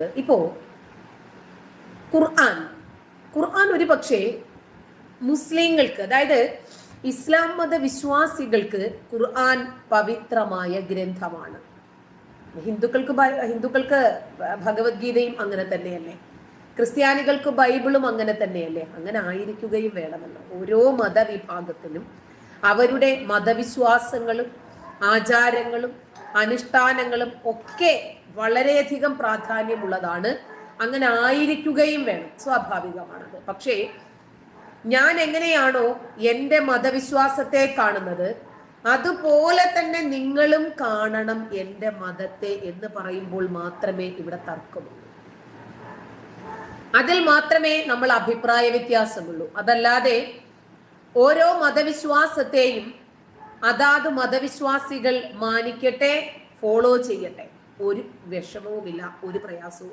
ഇപ്പോ ഖുർആൻ. ഖുർആൻ ഒരു പക്ഷേ മുസ്ലിങ്ങൾക്ക് അതായത് ഇസ്ലാം മത വിശ്വാസികൾക്ക് ഖുർആൻ പവിത്രമായ ഗ്രന്ഥമാണ്. ഹിന്ദുക്കൾക്ക് ഹിന്ദുക്കൾക്ക് ഭഗവത്ഗീതയും അങ്ങനെ തന്നെയല്ലേ? ക്രിസ്ത്യാനികൾക്ക് ബൈബിളും അങ്ങനെ തന്നെയല്ലേ? അങ്ങനെ ആയിരിക്കുകയും വേണമല്ലോ ഓരോ മതവിഭാഗത്തിനും അവരുടെ മതവിശ്വാസങ്ങളും ആചാരങ്ങളും അനുഷ്ഠാനങ്ങളും ഒക്കെ വളരെയധികം പ്രാധാന്യമുള്ളതാണ്. അങ്ങനെ ആയിരിക്കുകയും വേണം. സ്വാഭാവികമാണത്. പക്ഷേ ഞാൻ എങ്ങനെയാണോ എന്റെ മതവിശ്വാസത്തെ കാണുന്നത് അതുപോലെ തന്നെ നിങ്ങളും കാണണം എന്റെ മതത്തെ എന്ന് പറയുമ്പോൾ മാത്രമേ ഇവിടെ തർക്കമുള്ളൂ. അതിൽ മാത്രമേ നമ്മൾ അഭിപ്രായ വ്യത്യാസമുള്ളൂ. അതല്ലാതെ ഓരോ മതവിശ്വാസത്തെയും അതാത് മതവിശ്വാസികൾ മാനിക്കട്ടെ ഫോളോ ചെയ്യട്ടെ. ഒരു വിഷമവുമില്ല ഒരു പ്രയാസവും